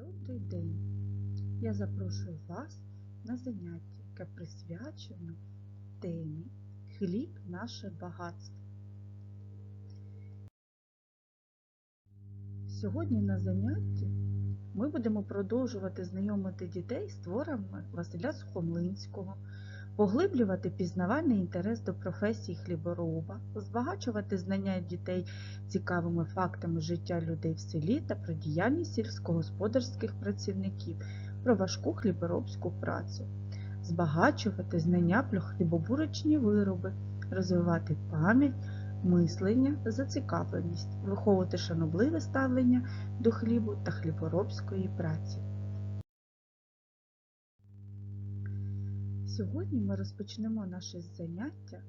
Добрий день! Я запрошую вас на заняття, яке присвячено темі Хліб наше багатство. Сьогодні на занятті ми будемо продовжувати знайомити дітей з творами Василя Сухомлинського, поглиблювати пізнавальний інтерес до професії хлібороба, збагачувати знання дітей цікавими фактами життя людей в селі та про діяльність сільськогосподарських працівників, про важку хліборобську працю, збагачувати знання про хлібобурочні вироби, розвивати пам'ять, мислення, зацікавленість, виховувати шанобливе ставлення до хлібу та хліборобської праці. Сьогодні ми розпочнемо наше заняття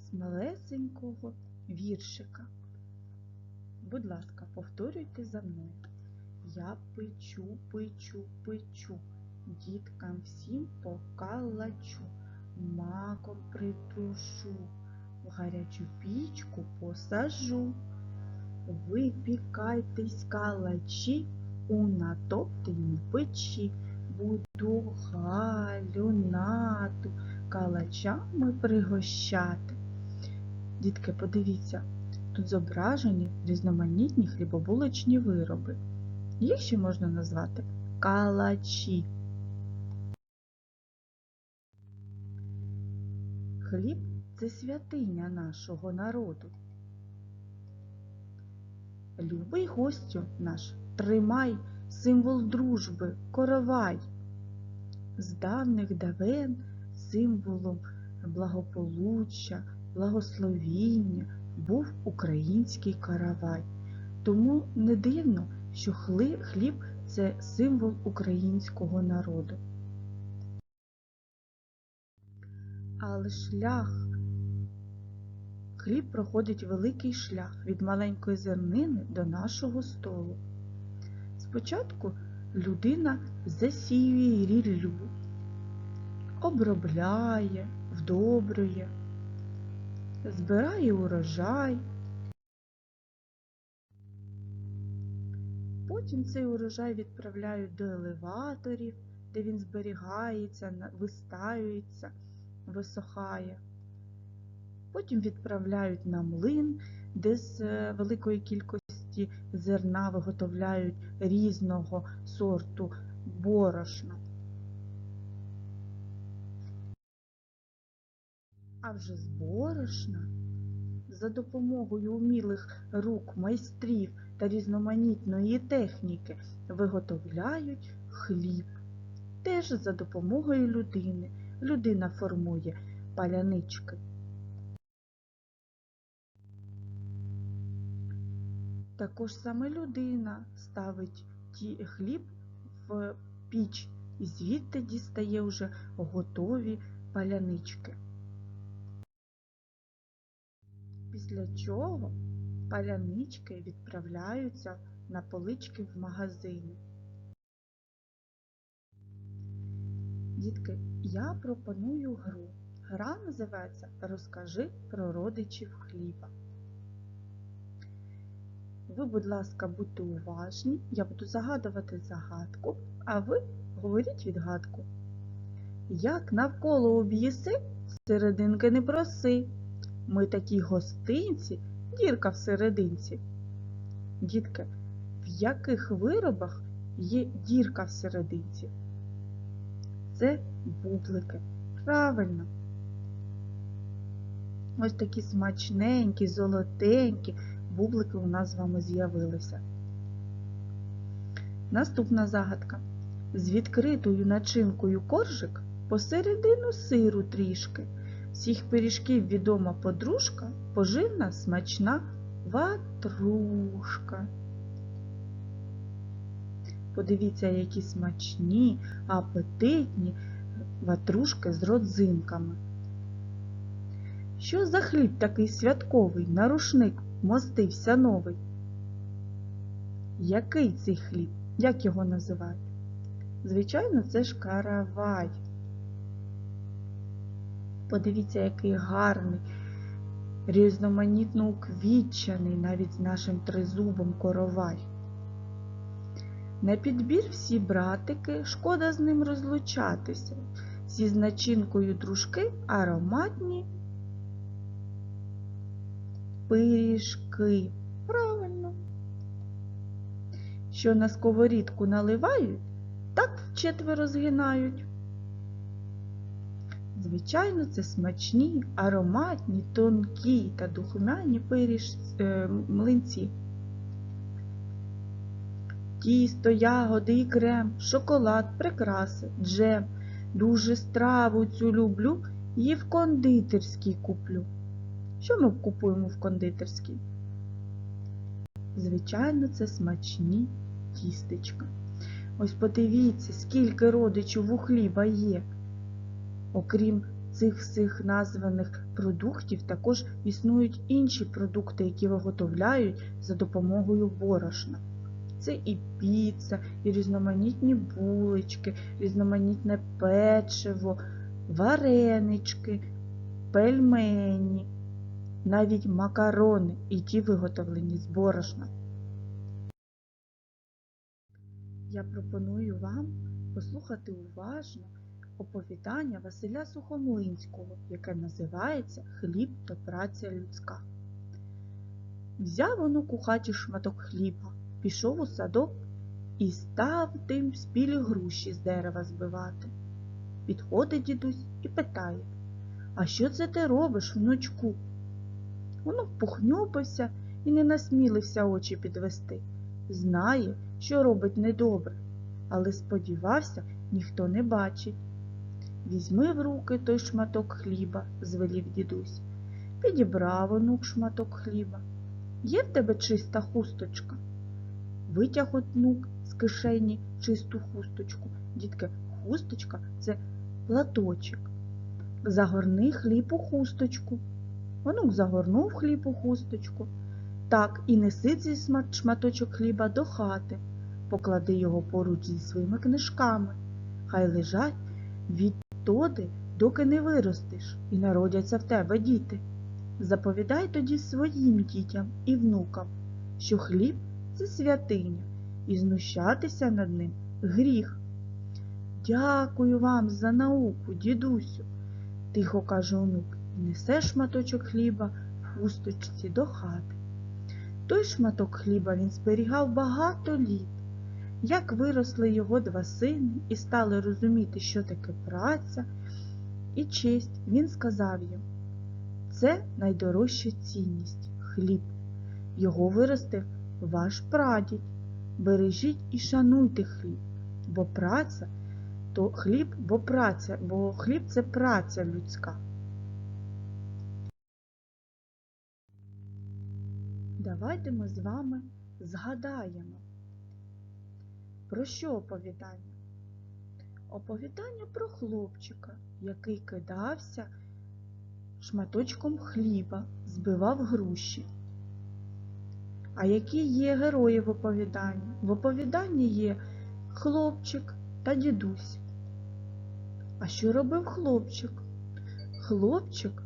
з малесенького віршика. Будь ласка, повторюйте за мною. Я печу, печу, печу, діткам всім покалачу, маком притушу, в гарячу пічку посажу. Випікайтесь калачі у натоптаній печі. Буду Галю, нату калачами пригощати. Дітки, подивіться, тут зображені різноманітні хлібобулочні вироби. Їх ще можна назвати калачі. Хліб це святиня нашого народу. Любий гостю наш, тримай символ дружби, коровай. З давних давен символом благополуччя, благословіння був український каравай. Тому не дивно, що хліб це символ українського народу. Але шлях, хліб проходить великий шлях від маленької зернини до нашого столу. Спочатку людина засіює ріллю, обробляє, вдобрює, збирає урожай. Потім цей урожай відправляють до елеваторів, де він зберігається, вистаюється, висохає. Потім відправляють на млин, де з е, великої кількості зерна виготовляють різного сорту борошна. А вже з борошна за допомогою умілих рук майстрів та різноманітної техніки виготовляють хліб. Теж за допомогою людини. Людина формує палянички. Також саме людина ставить хліб в піч і звідти дістає вже готові палянички. Після чого палянички відправляються на полички в магазині. Дітки, я пропоную гру. Гра називається Розкажи про родичів хліба. Ви, будь ласка, будьте уважні, я буду загадувати загадку, а ви говоріть відгадку. Як навколо об'їси, серединки не проси. Ми такі гостинці, дірка в серединці. Дітки, в яких виробах є дірка в серединці? Це бублики. Правильно. Ось такі смачненькі, золотенькі бублики у нас з вами з'явилися. Наступна загадка. З відкритою начинкою коржик посередину сиру трішки. Всіх пиріжків відома подружка, поживна смачна ватрушка. Подивіться, які смачні, апетитні ватрушки з родзинками. Що за хліб такий святковий, на рушник мостився новий? Який цей хліб? Як його називають? Звичайно, це ж каравай. Подивіться, який гарний, різноманітно уквітчений навіть з нашим тризубом коровай. На підбір всі братики, шкода з ним розлучатися. Зі з начинкою дружки ароматні пиріжки. Правильно. Що на сковорідку наливають, так вчетверо згинають. Звичайно, це смачні, ароматні, тонкі та духмяні пиріж, е, млинці. Тісто, ягоди і крем, шоколад, прикраси, джем. Дуже страву цю люблю і в кондитерській куплю. Що ми купуємо в кондитерській? Звичайно, це смачні тістечка. Ось подивіться, скільки родичів у хліба є. Окрім цих всіх названих продуктів, також існують інші продукти, які виготовляють за допомогою борошна. Це і піца, і різноманітні булочки, різноманітне печиво, варенички, пельмені, навіть макарони, і ті виготовлені з борошна. Я пропоную вам послухати уважно оповідання Василя Сухомлинського, яке називається Хліб то праця людська. Взяв онук у хаті шматок хліба, пішов у садок і став тим спілі груші з дерева збивати. Підходить дідусь і питає А що це ти робиш, внучку? Онук похнюпився і не насмілився очі підвести. Знає, що робить недобре, але сподівався, ніхто не бачить. Візьми в руки той шматок хліба, звелів дідусь. Підібрав онук шматок хліба. Є в тебе чиста хусточка? Витяг онук з кишені чисту хусточку. Дітки, хусточка це платочок. Загорни хліб у хусточку. Онук загорнув хліб у хусточку. Так, і неси цей шматочок хліба до хати, поклади його поруч зі своїми книжками. Хай лежать відтоди, доки не виростеш, і народяться в тебе діти. Заповідай тоді своїм дітям і внукам, що хліб це святиня, і знущатися над ним гріх. Дякую вам за науку, дідусю, тихо каже онук, несе шматочок хліба в хусточці до хати. Той шматок хліба він зберігав багато літ. Як виросли його два сини і стали розуміти, що таке праця і честь, він сказав їм це найдорожча цінність хліб. Його виростив ваш прадід. Бережіть і шануйте хліб, бо праця то хліб, бо праця, бо хліб це праця людська. Давайте ми з вами згадаємо. Про що оповідання? Оповідання про хлопчика, який кидався шматочком хліба, збивав груші. А які є герої в оповіданні? В оповіданні є хлопчик та дідусь. А що робив хлопчик? Хлопчик,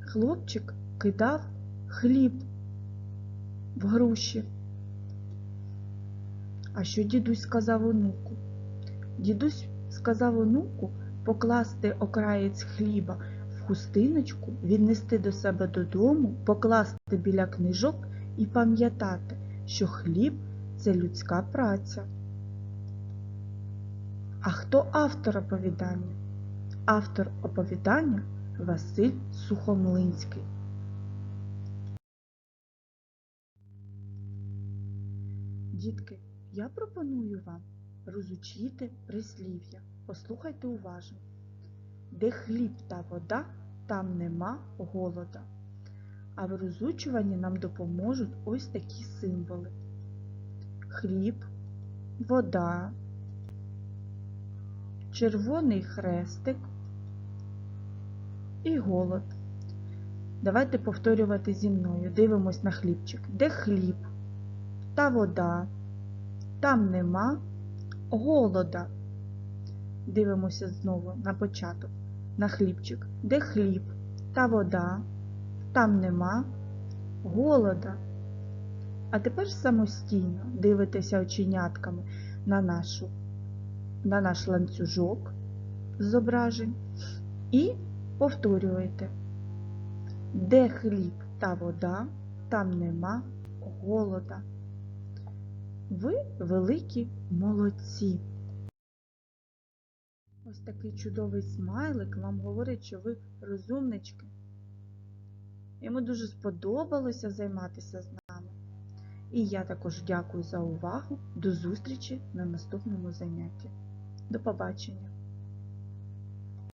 хлопчик кидав хліб в груші. А що дідусь сказав онуку? Дідусь сказав онуку покласти окраєць хліба в хустиночку, віднести до себе додому, покласти біля книжок і пам'ятати, що хліб це людська праця. А хто автор оповідання? Автор оповідання Василь Сухомлинський. Дітки, я пропоную вам розучити прислів'я. Послухайте уважно. Де хліб та вода, там нема голода. А в розучуванні нам допоможуть ось такі символи. Хліб, вода, червоний хрестик і голод. Давайте повторювати зі мною. Дивимось на хлібчик. Де хліб? та вода, там нема голода. Дивимося знову на початок, на хлібчик, де хліб? Та вода, там нема голода. А тепер самостійно дивитеся оченятками на, нашу, на наш ланцюжок зображень і повторюєте, де хліб? Та вода, там нема голода. Ви великі молодці. Ось такий чудовий смайлик вам говорить, що ви розумнички. Йому дуже сподобалося займатися з нами. І я також дякую за увагу. До зустрічі на наступному занятті. До побачення!